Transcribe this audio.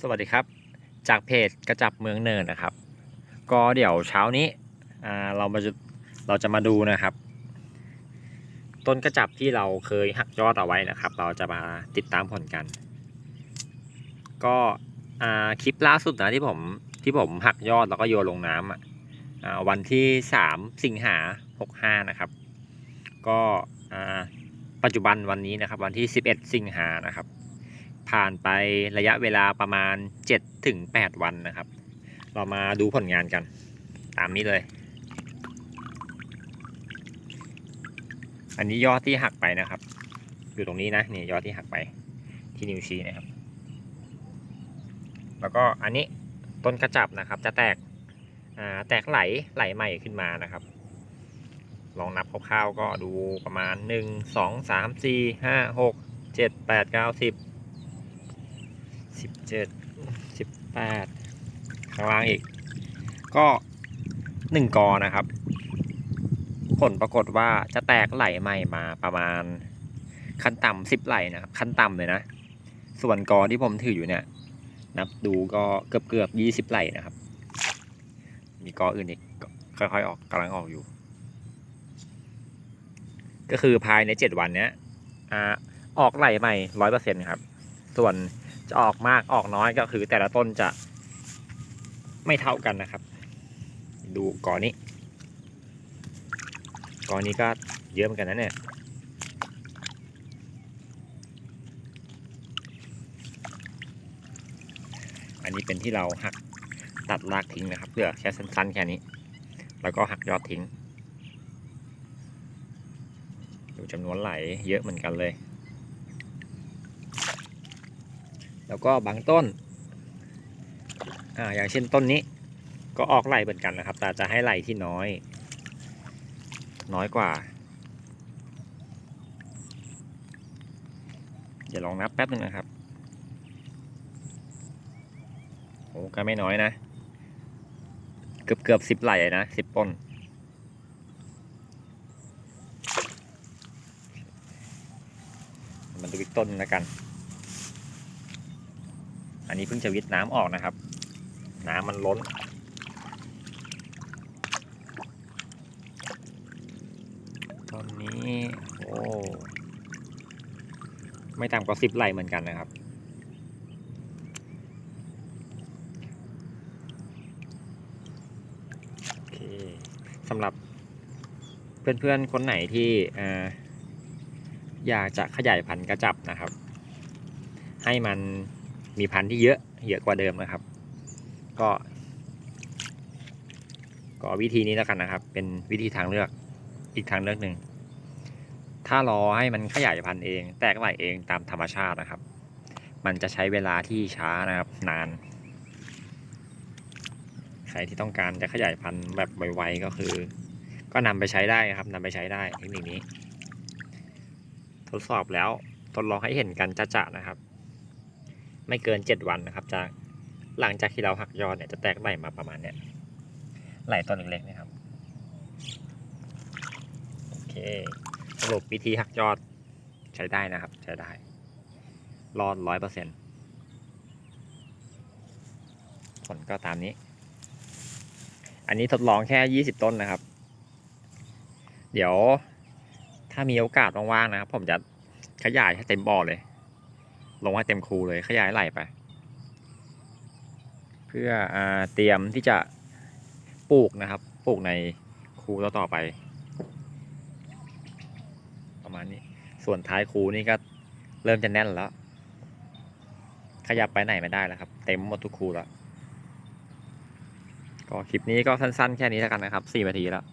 สวัสดีครับ จากเพจกระจับเมืองเนินนะครับ ก็เดี๋ยวเช้านี้เรามาจะเราจะมาดูนะครับ ต้นกระจับที่เราเคยหักยอดเอาไว้นะครับ เราจะมาติดตามผลกัน ก็คลิปล่าสุดนะที่ผมที่ผมหักยอดแล้วก็โยนลงน้ำอะวันที่3สิงหา65นะครับ ก็ปัจจุบันวันนี้นะครับ วันที่11สิงหานะครับ ผ่านไประยะเวลาประมาณ7ถึง8วันนะครับ เรามาดูผลงานกัน ตามนี้เลย อันนี้ยอดที่หักไปนะครับ อยู่ตรงนี้นะนี่ยอดที่หักไปที่นิ้วชี้นะครับ แล้วก็อันนี้ต้นกระจับนะครับ จะแตกแตกไหลไหลใหม่ขึ้นมานะครับ ลองนับคร่าวๆก็ดูประมาณ 1 2 3 4 5 6 7 8 9 10 สิบเจ็ดสิบแปดข้างล่างอีก ก็หนึ่งกอนะครับ ผลปรากฏว่าจะแตกไหลใหม่มาประมาณขั้นต่ำสิบไหลนะครับ ขั้นต่ำเลยนะ ส่วนกอที่ผมถืออยู่เนี่ย นับดูก็เกือบเกือบยี่สิบไหลนะครับ มีกออื่นอีกค่อยๆออกกำลังออกอยู่ ก็คือภายในเจ็ดวันเนี้ยอออกไหลใหม่ร้อยเปอร์เซ็นต์ครับ ส่วน จะออกมากออกน้อยก็คือแต่ละต้นจะไม่เท่ากันนะครับ ดูก่อนนี้ก่อนี้ก็เยอะเหมือนกันนะเนี่ยอันนี้เป็นที่เราหักตัดรากทิ้งนะครับเหลือแค่สั้นๆแค่นี้ แล้วก็หักยอดทิ้ง ดูจำนวนไหลเยอะเหมือนกันเลย แล้วก็บางต้นอ่าอย่างเช่นต้นนี้ ก็ออกไหลเหมือนกันนะครับ แต่จะให้ไหลที่น้อย น้อยกว่า เดี๋ยวลองนับแป๊บนึงนะครับโอ้ก็ไม่น้อยนะ เกือบเกือบสิบไหลเลยนะสิบต้นมันดูอีกต้นแล้วกัน อันนี้เพิ่งจะวิทน้ำออกนะครับ น้ำมันล้น ตอนนี้โอ้ไม่ต่ำกว่าสิบไหลเหมือนกันนะครับ โอเคสำหรับเพื่อนๆ คนไหนที่อยากจะขยายพันธุ์กระจับนะครับ ให้มัน มีพันธุ์ที่เยอะเยอะกว่าเดิมนะครับ ก็ ก็วิธีนี้แล้วกันนะครับ เป็นวิธีทางเลือกอีกทางเลือกหนึ่งถ้ารอให้มันขยายพันธุ์เอง แตกไหลเองตามธรรมชาตินะครับ มันจะใช้เวลาที่ช้านะครับ นาน ใครที่ต้องการจะขยายพันธุ์แบบไวๆก็คือ ก็นำไปใช้ได้ครับนำไปใช้ได้เทคนิคนี้ ทดสอบแล้วทดลองให้เห็นกันจะๆนะครับ ไม่เกินเจ็ดวันนะครับจากหลังจากที่เราหักยอดเนี่ยจะแตกใบมาประมาณเนี้ยไหลต้นเล็กๆนะครับโอเคสรุปวิธีหักยอดใช้ได้นะครับ ใช้ได้ รอดร้อยเปอร์เซ็นต์ผลก็ตามนี้ อันนี้ทดลองแค่ยี่สิบต้นนะครับ เดี๋ยวถ้ามีโอกาสว่างๆนะครับ ผมจะขยายให้เต็มบ่อเลย ลงให้เต็มคูเลยขยายไหลไป เพื่ออเตรียมที่จะปลูกนะครับ ปลูกในคูต่อต่อไป ประมาณนี้ ส่วนท้ายคูนี่ก็เริ่มจะแน่นแล้ว ขยับไปไหนไม่ได้แล้วครับ เต็มหมดทุกคูแล้วก็คลิปนี้ก็สั้นๆ แค่นี้แล้วกันนะครับสี่นาทีแล้ว